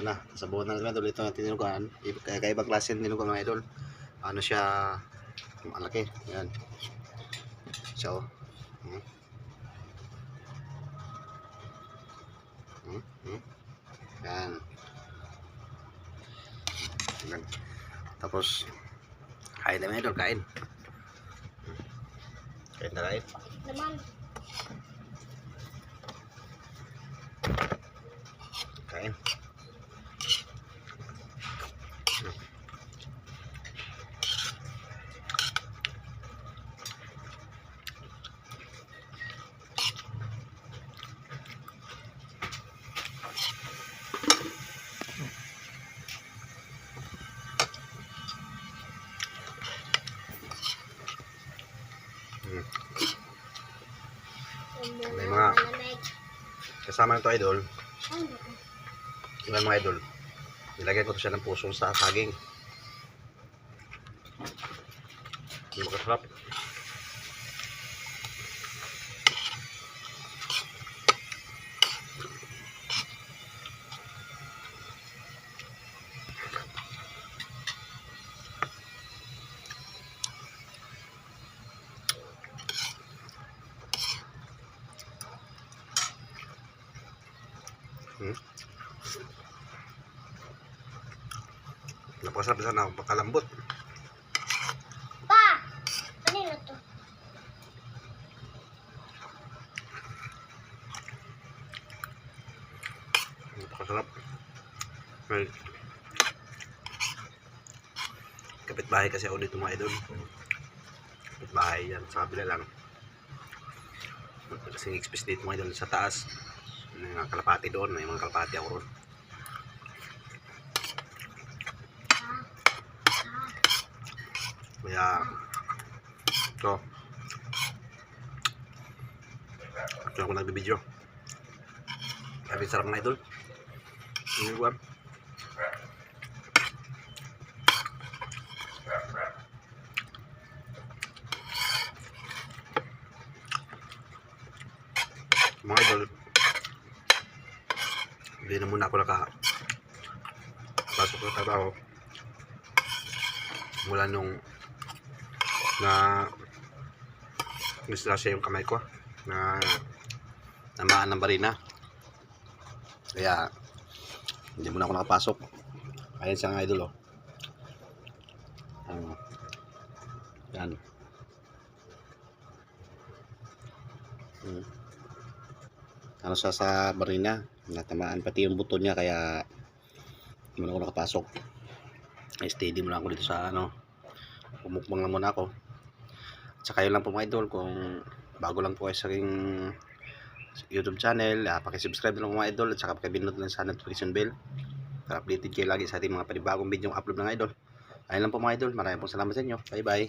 ano sa buwan mga idol, ito ang tinurukan. Kaya kaibang klase ng tinurukan mga idol. Ano siya, malaki. Yan. So, hmm. Hmm, hmm. Yan. Yan. Tapos, kain na mga idol, kain. Kain na kain. Naman. May mga-. Kasama nito idol, Yan mga idol. Nilagyan ko to siya ng puso sa saging. Hindi makasarap. Hmm. Napakasarap sana ako pagkalambot. Pa! Na to? Napakasarap. May kapitbahay kasi ako dito mga idol. Kapitbahay yan sa kabila lang. Kasing express dito mga idol sa taas. May mga kalapati doon. May mga kalapati ako. Ah. Kaya ito. Ito ako nagbibideo. Sabi sarap mga idol. Ini gua. Mga idol. Hindi na muna ako naka pasok ng trabaho. Mula nung na nislasya yung kamay ko na namaan ng barina. Kaya hindi muna ako nakapasok. Ayan siya nga idol oh. Ano. Yan. Hmm. Ano siya sa barina. Natamaan pati yung buto niya kaya hindi muna ako nakapasok. Ay, steady muna ako dito sa ano. Pumukbang lang muna ako. At saka yun lang po mga idol kung bago lang po kayo sa aking YouTube channel, uh, pakisubscribe lang po mga idol at saka pakibindot lang sa notification bell para updated kayo lagi sa ating mga panibagong video upload ng idol. Ayun lang po mga idol, maraming po salamat sa inyo. Bye bye.